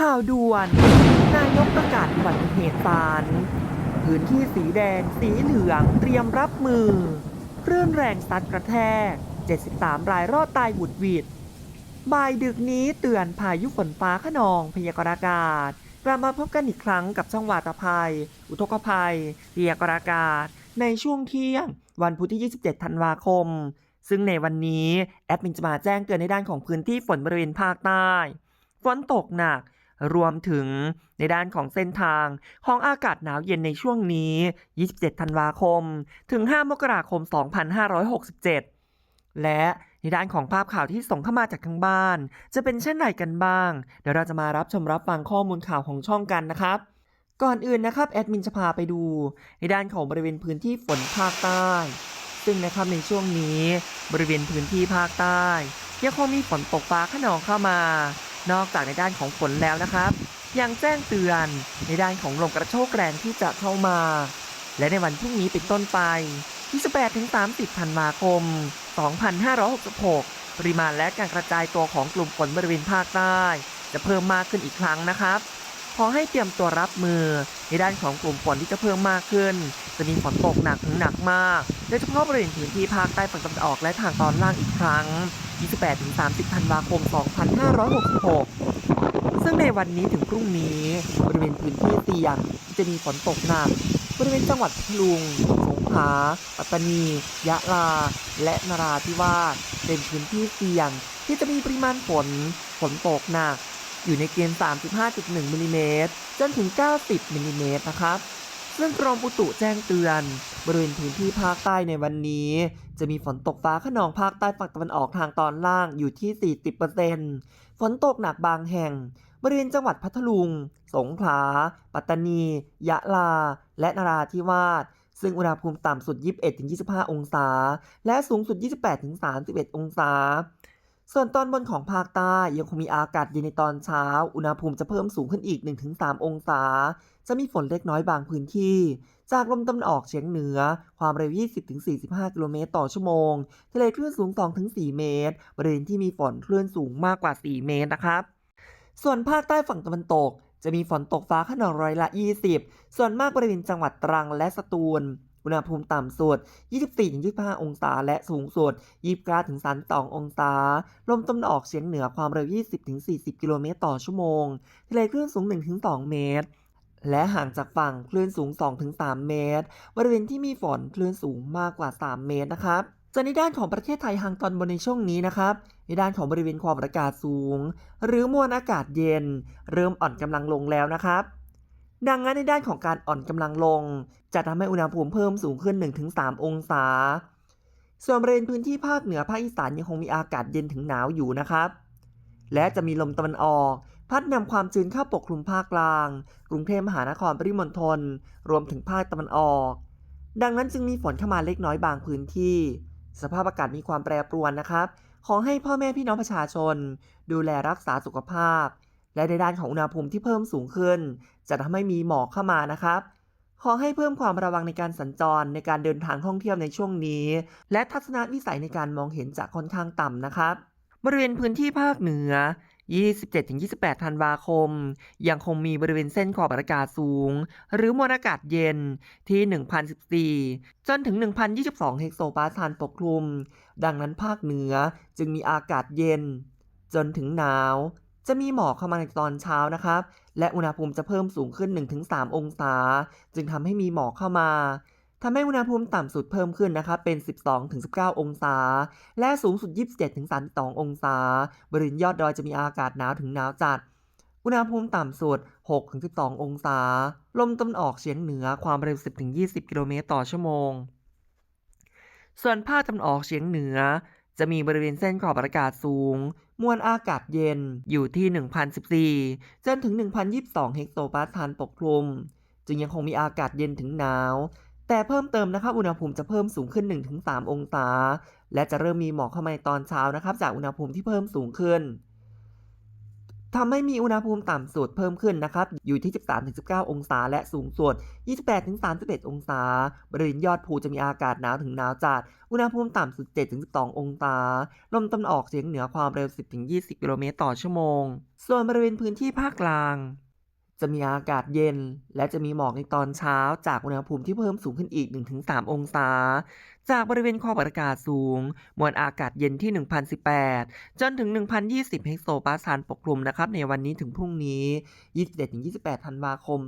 ข่าวด่วน นายกประกาศอุบัติเหตุปานพื้นที่สีแดง สีเหลือง เตรียมรับมือคลื่นแรงซัดกระแทก 73 รายรอดตายหวุดหวิดบ่ายดึกนี้เตือนพายุฝนฟ้าขนองพยากรณ์อากาศ กลับมาพบกันอีกครั้งกับช่องวาตภัย อุทกภัยพยากรณ์อากาศ ในช่วงเที่ยง วันพุธที่ 27 ธันวาคม ซึ่งในวันนี้ แอดมินจะมาแจ้งเตือนในด้านของพื้นที่ฝนบริเวณภาคใต้ ฝนตกหนัก รวมถึงในด้านของเส้นทางของอากาศหนาวเย็นในช่วงนี้ 27 ธันวาคม ถึง 5 มกราคม 2567 และในด้านของภาพข่าวที่ส่งเข้ามาจากทางบ้าน จะเป็นเช่นไรกันบ้าง เดี๋ยวเราจะมารับชมรับฟังข้อมูลข่าวของช่องกันนะครับ ก่อนอื่นนะครับแอดมินจะพาไปดู ในด้านของบริเวณพื้นที่ฝนภาคใต้ ซึ่งนะครับในช่วงนี้ บริเวณพื้นที่ภาคใต้ยังคงมีฝนตกฟ้าขนองเข้ามา นอกจากในด้านของฝนแล้วนะครับ ยังแจ้งเตือนในด้านของลมกระโชกแรงที่จะเข้ามา และในวันพรุ่งนี้เป็นต้นไป 28-30ธันวาคม 2566 ปริมาณและการกระจายตัวของกลุ่มฝนบริเวณภาคใต้ จะเพิ่มมากขึ้นอีกครั้งนะครับ ขอให้เตรียมตัวรับมือ ในด้านของกลุ่มฝนที่จะเพิ่มมากขึ้น จะมีฝนตกหนักถึงหนักมากโดยเฉพาะบริเวณพื้นที่ภาคใต้ฝั่งตะวันออกและทางตอนล่างอีกครั้ง 28-30 ธันวาคม 2566 ซึ่งในวันนี้ถึงพรุ่งนี้บริเวณพื้นที่เสี่ยงจะมีฝนตกหนักบริเวณจังหวัดพัทลุง สงขลา ปัตตานี ยะลา และนราธิวาสเป็นพื้นที่เสี่ยงที่จะมีปริมาณฝน ฝนตกหนัก อยู่ในเกณฑ์ 35.1มิลลิเมตรจนถึง 90มิลลิเมตรนะครับ ซึ่งกรมอุตุแจ้งเตือน บริเวณพื้นที่ภาคใต้ในวันนี้ จะมีฝนตกฟ้าขนองภาคใต้ฝั่งตะวันออกทางตอนล่างอยู่ที่ 40%ฝนตกหนักบางแห่ง บริเวณจังหวัดพัทลุง สงขลา ปัตตานี ยะลา และนราธิวาสซึ่งอุณหภูมิต่ำสุด 21-25 องศา และสูงสุด 28-31 องศา ส่วนตอนบนของภาคใต้ยังคงมีอากาศเย็นในตอนเช้า อุณหภูมิจะเพิ่มสูงขึ้นอีก 1-3 องศา จะมีฝนเล็กน้อยบางพื้นที่ จากลมตะวันออกเฉียงเหนือ ความเร็ว 20-45 กิโลเมตรต่อชั่วโมง ทะเลคลื่นสูง 2-4 เมตร บริเวณที่มีฝนคลื่นสูงมากกว่า 4 เมตรนะครับ ส่วนภาคใต้ฝั่งตะวันตก จะมีฝนตกฟ้าขนองร้อยละ 20 ส่วนมากบริเวณจังหวัดตรังและสตูล อุณหภูมิต่ำสุด 24-25 องศา และสูงสุด 29-32 องศา ลมตะวันออกเฉียงเหนือความเร็ว 20-40 กิโลเมตรต่อชั่วโมง ทะเลคลื่นสูง 1-2 เมตร และห่างจากฝั่งคลื่นสูง 2-3 เมตร บริเวณที่มีฝนคลื่นสูงมากกว่า 3 เมตรนะครับส่วนในด้านของประเทศไทยทางตอนบนในช่วงนี้นะครับ ในด้านของบริเวณความอากาศสูง หรือมวลอากาศเย็น เริ่มอ่อนกำลังลงแล้วนะครับ ดังนั้นในด้านของการอ่อนกำลังลง จะทำให้อุณหภูมิเพิ่มสูงขึ้น 1-3 องศา ส่วนบริเวณพื้นที่ภาคเหนือภาคอีสานยังคงมีอากาศเย็นถึงหนาวอยู่นะครับ และจะมีลมตะวันออก พัดนำความชื้นเข้าปกคลุมภาคกลาง กรุงเทพมหานครปริมณฑลรวมถึงภาคตะวันออก ดังนั้นจึงมีฝนเข้ามาเล็กน้อยบางพื้นที่ สภาพอากาศมีความแปรปรวนนะครับ ขอให้พ่อแม่พี่น้องประชาชน ดูแลรักษาสุขภาพ และในด้านของอุณหภูมิที่เพิ่มสูงขึ้น จะทำให้มีหมอกเข้ามานะครับ ขอให้เพิ่มความระวังในการสัญจรในการเดินทางท่องเที่ยวในช่วงนี้ และทัศนวิสัยในการมองเห็นจะค่อนข้างต่ำนะครับ บริเวณพื้นที่ภาคเหนือ 27-28 ธันวาคม ยังคงมีบริเวณเส้นขอบอากาศสูง หรือมวลอากาศเย็นที่ 1,014 จนถึง 1,022 เฮกโซปาสคัลปกคลุม ดังนั้นภาคเหนือจึงมีอากาศเย็น จนถึงหนาว จะมีหมอกเข้ามาในตอนเช้านะครับ และอุณหภูมิจะเพิ่มสูงขึ้น 1-3 องศา จึงทำให้มีหมอกเข้ามาทำให้อุณหภูมิต่ำสุดเพิ่มขึ้นนะครับเป็น 12-19 องศา และสูงสุด 27-32 องศา บริเวณยอดดอยจะมีอากาศหนาวถึงหนาวจัด อุณหภูมิต่ำสุด 6-12 องศา ลมตะวันออกเฉียงเหนือความเร็ว 10-20 กิโลเมตรต่อชั่วโมง ส่วนภาคตะวันออกเฉียงเหนือ จะมีบริเวณเส้นขอบอากาศสูง มวลอากาศเย็นอยู่ที่ 1,014 จนถึง 1,022 เฮกโตปาสคัลปกคลุม จึงยังคงมีอากาศเย็นถึงหนาว แต่เพิ่มเติมนะครับ อุณหภูมิจะเพิ่มสูงขึ้น 1-3 องศา และจะเริ่มมีหมอกเข้ามาในตอนเช้านะครับ จากอุณหภูมิที่เพิ่มสูงขึ้น ทำให้มีอุณหภูมิต่ำสุดเพิ่มขึ้นนะครับ อยู่ที่ 13-19 องศา และสูงสุด 28-31 องศา บริเวณยอดภูจะมีอากาศหนาวถึงหนาวจัด อุณหภูมิต่ำสุด 7-12 องศา ลมตะวันออกเฉียงเหนือความเร็ว 10-20 กิโลเมตรต่อชั่วโมง ส่วนบริเวณพื้นที่ภาคกลาง จะมีอากาศเย็น และจะมีหมอกในตอนเช้า จากอุณหภูมิที่เพิ่มสูงขึ้นอีก 1-3 องศา จากบริเวณความกดอากาศสูง มวลอากาศเย็นที่ 1018 จนถึง 1020 เฮกโซปาสาลปกคลุมนะครับในวันนี้ถึงพรุ่งนี้ 27-28 ธันวาคม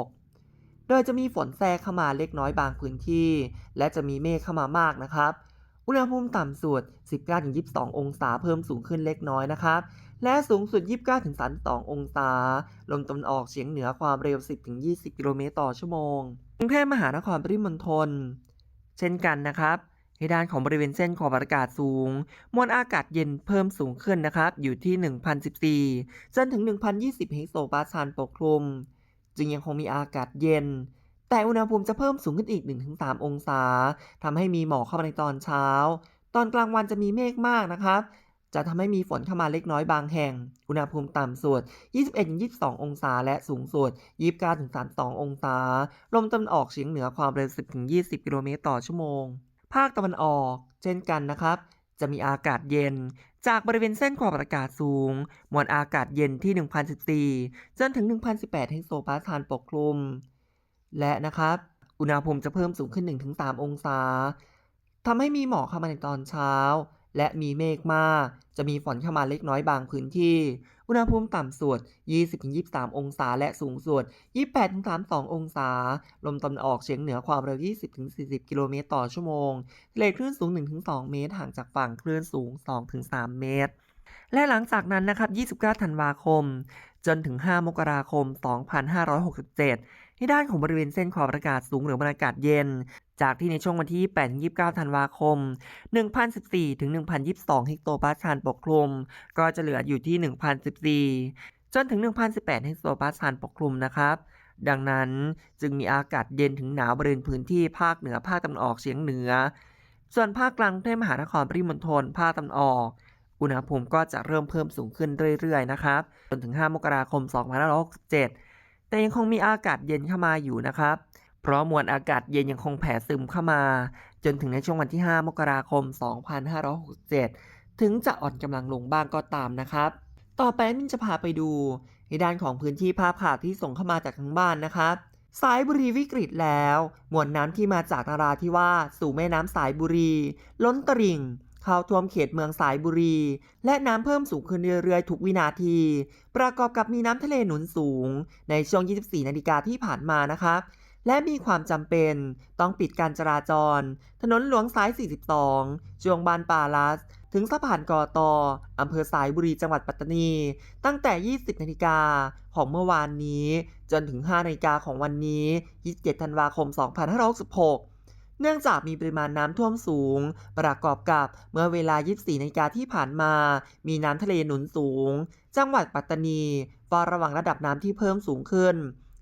2566โดยจะมีฝนแทรกเข้ามาเล็กน้อยบางพื้นที่ และจะมีเมฆเข้ามามากนะครับ อุณหภูมิต่ำสุด 19-22 องศาเพิ่มสูงขึ้นเล็กน้อยนะครับ และสูงสุด 29-32 องศา ลมตะวันออกเฉียงเหนือความเร็ว 10-20 กิโลเมตรต่อชั่วโมง กรุงเทพมหานครปริมณฑล เช่นกันนะครับในด้านของบริเวณเส้นขอบอากาศสูง มวลอากาศเย็นเพิ่มสูงขึ้นนะครับ อยู่ที่ 1,014จนถึง 1,020 เฮกโซปาสคาลปกคลุม จึงยังคงมีอากาศเย็น แต่อุณหภูมิจะเพิ่มสูงขึ้นอีก 1-3 องศาทำให้มีหมอกเข้ามาในตอนเช้า ตอนกลางวันจะมีเมฆมากนะครับ จะทำให้มีฝนเข้ามาเล็กน้อยบางแห่ง อุณหภูมิต่ำสุด 21-22 องศา และสูงสุด 29-32 องศา ลมตะวันออกเฉียงเหนือความเร็ว 10-20 กิโลเมตรต่อชั่วโมง ภาคตะวันออก เช่นกันนะครับจะมีอากาศเย็น จากบริเวณเส้นขอบอากาศสูง มวลอากาศเย็นที่ 1,014 จนถึง 1,018เฮกโซปาสคาลปกคลุม และนะครับ อุณหภูมิจะเพิ่มสูงขึ้น 1-3 องศาทำให้มีหมอกเข้ามาในตอนเช้า และมีเมฆมาก จะมีฝนเข้ามาเล็กน้อยบางพื้นที่ อุณหภูมิต่ำสุด 20-23 องศา และสูงสุด 28-32 องศา ลมตะวันออกเฉียงเหนือความเร็ว 20-40 กิโลเมตรต่อชั่วโมงทะเลคลื่นสูง 1-2 เมตร ห่างจากฝั่งคลื่นสูง 2-3 เมตร และหลังจากนั้นนะครับ 29 ธันวาคม จนถึง 5 มกราคม 2567 ที่ด้านของบริเวณเส้นขอบอากาศสูงหรือบรรยากาศเย็น จากที่ในช่วงวันที่28-29 ธันวาคม 1,014 ถึง 1,022 เฮกโตปาสคาลปกคลุม ก็จะเหลืออยู่ที่ 1,014 จนถึง 1,018 เฮกโตปาสคาลปกคลุมนะครับดังนั้นจึงมีอากาศเย็นถึงหนาวบริเวณพื้นที่ภาคเหนือภาคตะวันออกเฉียงเหนือ ส่วนภาคกลางกรุงเทพมหานครปริมณฑลภาคตะวันออก อุณหภูมิก็จะเริ่มเพิ่มสูงขึ้นเรื่อยๆนะครับ จนถึง 5 มกราคม 2567 แต่ยังคงมีอากาศเย็นเข้ามาอยู่นะครับ เพราะมวลอากาศเย็นยังคงแผ่ซึมเข้ามา จนถึงในช่วงวันที่ 5 มกราคม 2567 ถึงจะอ่อนกำลังลงบ้างก็ตามนะครับ ต่อไปมินจะพาไปดูในด้านของพื้นที่ภาพข่าวที่ส่งเข้ามาจากทางบ้านนะครับ สายบุรีวิกฤตแล้ว มวลน้ำที่มาจากนาราธิวาสสู่แม่น้ำสายบุรี ล้นตลิ่ง เข้าท่วมเขตเมืองสายบุรี และน้ำเพิ่มสูงขึ้นเรื่อยๆ ทุกวินาที ประกอบกับมีน้ำทะเลหนุนสูง ในช่วง 24 นาฬิกาที่ผ่านมานะครับและมีความจำเป็นต้องปิดการจราจร ถนนหลวงสาย 42 ช่วงบานป่าลัส ถึงสะพานกอตออำเภอสายบุรีจังหวัดปัตตานี ตั้งแต่ 20 นาฬิกาของเมื่อวานนี้ จนถึง 5 นาฬิกาของวันนี้ 27 ธันวาคม 2566 เนื่องจากมีปริมาณน้ำท่วมสูง ประกอบกับเมื่อเวลา 24นาฬิกาที่ผ่านมา มีน้ำทะเลหนุนสูง จังหวัดปัตตานีเฝ้าระวังระดับน้ำที่เพิ่มสูงขึ้น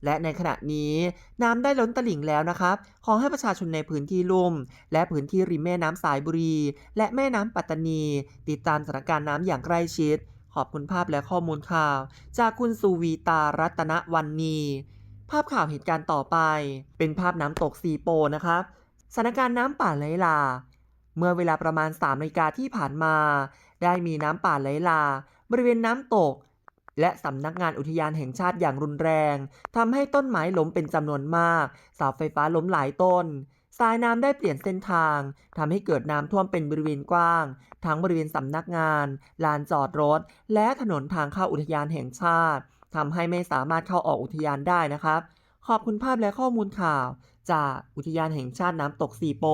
และในขณะนี้น้ำได้ล้นตลิ่งแล้วนะครับ ขอให้ประชาชนในพื้นที่ลุ่ม และพื้นที่ริมแม่น้ำสายบุรี และแม่น้ำปัตตานี ติดตามสถานการณ์น้ำอย่างใกล้ชิด ขอบคุณภาพและข้อมูลข่าว จากคุณสุวีตารัตนวันนีภาพข่าวเหตุการณ์ต่อไป เป็นภาพน้ำตกซีโปนะครับ สถานการณ์น้ำป่าไหลหลากเมื่อเวลาประมาณ3นาฬิกาที่ผ่านมา ได้มีน้ำป่าไหลหลากบริเวณน้ำตก และสำนักงานอุทยานแห่งชาติอย่างรุนแรงทำให้ต้นไม้ล้มเป็นจำนวนมากเสาไฟฟ้าล้มหลายต้นสายน้ำได้เปลี่ยนเส้นทางทำให้เกิดน้ำท่วมเป็นบริเวณกว้าง ทั้งบริเวณสำนักงาน ลานจอดรถ และถนนทางเข้าอุทยานแห่งชาติทำให้ไม่สามารถเข้าออกอุทยานได้นะครับ ขอบคุณภาพและข้อมูลข่าว จากอุทยานแห่งชาติน้ำตกสีโป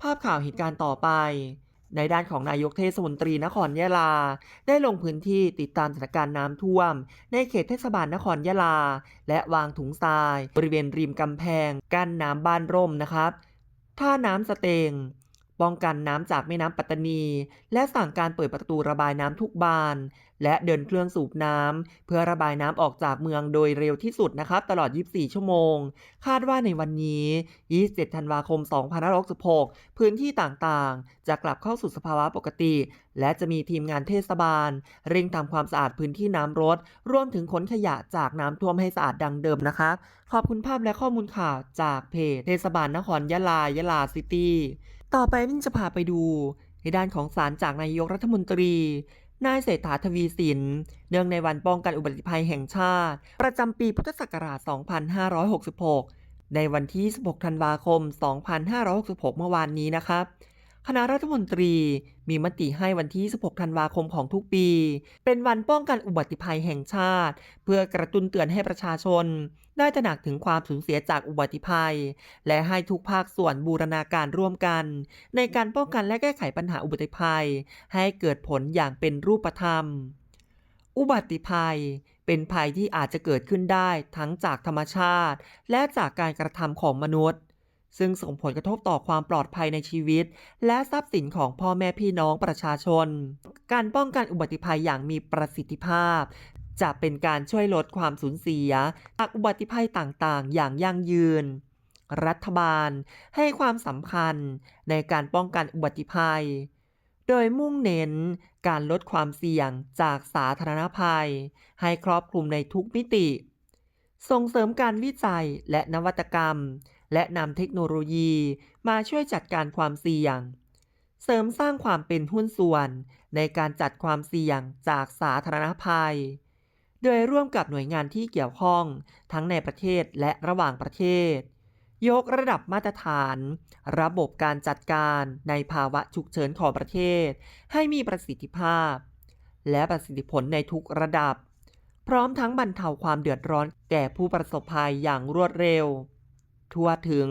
ภาพข่าวเหตุการณ์ต่อไป ในด้านของนายกเทศมนตรีนครยะลา ได้ลงพื้นที่ติดตามสถานการณ์น้ำท่วม ในเขตเทศบาลนครยะลา และวางถุงทราย บริเวณริมกำแพง กั้นน้ำบ้านร่มนะครับ ท่าน้ำสเตงป้องกันน้ำจากแม่น้ำปัตตานี และสั่งการเปิดประตูระบายน้ำทุกบาน และเดินเครื่องสูบน้ำเพื่อระบายน้ำออกจากเมืองโดยเร็วที่สุดนะครับตลอด 24 ชั่วโมง คาดว่าในวันนี้ 27 ธันวาคม 2566 พื้นที่ต่างๆ จะกลับเข้าสู่สภาวะปกติ และจะมีทีมงานเทศบาล เร่งทำความสะอาดพื้นที่น้ำรถรวมถึงขนขยะจากน้ำท่วมให้สะอาดดังเดิมนะครับขอบคุณภาพและข้อมูลข่าวจากเพจเทศบาลนครยะลายะลาซิตี้ต่อไปนิ่งจะพาไปดูในด้านของสารจากนายกรัฐมนตรี นายเศรษฐาทวีสิน เนื่องในวันป้องกันอุบัติภัยแห่งชาติ ประจำปีพุทธศักราช 2566 ในวันที่ 16 ธันวาคม 2566 เมื่อวานนี้นะครับคณะรัฐมนตรีมีมติให้วันที่ 16 ธันวาคมของทุกปี เป็นวันป้องกันอุบัติภัยแห่งชาติ เพื่อกระตุ้นเตือนให้ประชาชน ได้ตระหนักถึงความสูญเสียจากอุบัติภัย และให้ทุกภาคส่วนบูรณาการร่วมกัน ในการป้องกันและแก้ไขปัญหาอุบัติภัย ให้เกิดผลอย่างเป็นรูปธรรม อุบัติภัย เป็นภัยที่อาจจะเกิดขึ้นได้ทั้งจากธรรมชาติ และจากการกระทำของมนุษย์ ซึ่งส่งผลกระทบต่อความปลอดภัยในชีวิต และทรัพย์สินของพ่อแม่พี่น้องประชาชน การป้องกันอุบัติภัยอย่างมีประสิทธิภาพ จะเป็นการช่วยลดความสูญเสียจากอุบัติภัยต่างๆ อย่างยั่งยืน รัฐบาลให้ความสำคัญในการป้องกันอุบัติภัย โดยมุ่งเน้นการลดความเสี่ยงจากสาธารณภัย ให้ครอบคลุมในทุกมิติ ส่งเสริมการวิจัยและนวัตกรรม และนำเทคโนโลยีมาช่วยจัดการความเสี่ยงเสริมสร้างความเป็นหุ้นส่วนในการจัดความเสี่ยงจากสาธารณภัย โดยร่วมกับหน่วยงานที่เกี่ยวข้องทั้งในประเทศและระหว่างประเทศ ยกระดับมาตรฐาน ระบบการจัดการในภาวะฉุกเฉินของประเทศ ให้มีประสิทธิภาพ และประสิทธิผลในทุกระดับ พร้อมทั้งบรรเทาความเดือดร้อนแก่ผู้ประสบภัยอย่างรวดเร็ว ทั่วถึง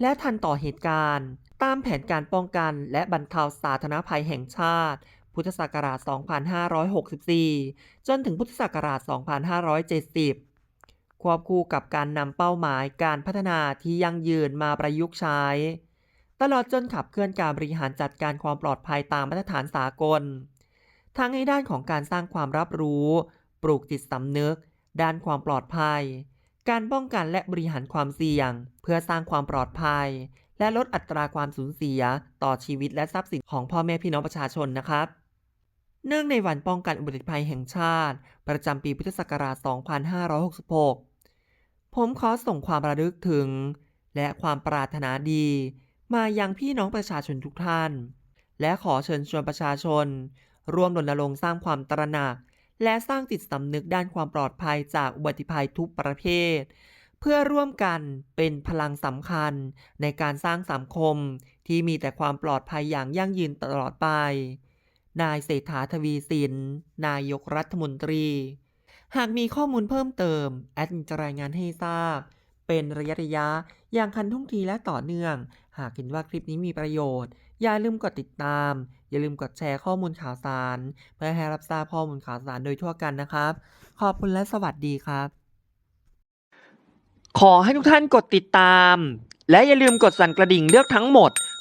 และทันต่อเหตุการณ์ ตามแผนการป้องกันและบรรเทาสาธารณภัยแห่งชาติ พุทธศักราช 2564 จนถึงพุทธศักราช 2570 ควบคู่กับการนำเป้าหมายการพัฒนาที่ยั่งยืนมาประยุกต์ใช้ ตลอดจนขับเคลื่อนการบริหารจัดการความปลอดภัยตามมาตรฐานสากล ทั้งในด้านของการสร้างความรับรู้ ปลูกจิตสำนึก ด้านความปลอดภัย การป้องกันและบริหารความเสี่ยง เพื่อสร้างความปลอดภัยและลดอัตราความสูญเสียต่อชีวิตและทรัพย์สินของพ่อแม่พี่น้องประชาชนนะครับ เนื่องในวันป้องกันอุบัติภัยแห่งชาติ ประจำปีพุทธศักราช 2566 ผมขอส่งความระลึกถึง และความปรารถนาดี มายังพี่น้องประชาชนทุกท่าน และขอเชิญชวนประชาชน ร่วมรณรงค์สร้างความตระหนัก และสร้างจิตสำนึกด้านความปลอดภัยจากอุบัติภัยทุกประเภท เพื่อร่วมกันเป็นพลังสำคัญในการสร้างสังคม ที่มีแต่ความปลอดภัยอย่างยั่งยืนตลอดไป นายเศรษฐาทวีสิน นายกรัฐมนตรี หากมีข้อมูลเพิ่มเติม แอดมินจะรายงานให้ทราบ เป็นระยะระยะ อย่างคันทุ่งทีและต่อเนื่อง หากเห็นว่าคลิปนี้มีประโยชน์ อย่าลืมกดติดตาม อย่าลืมกดแชร์ข้อมูลข่าวสาร เพื่อให้รับทราบข้อมูลข่าวสารโดยทั่วกันนะครับ ขอบคุณและสวัสดีครับ ขอให้ทุกท่านกดติดตาม และอย่าลืมกดสั่นกระดิ่งเลือกทั้งหมด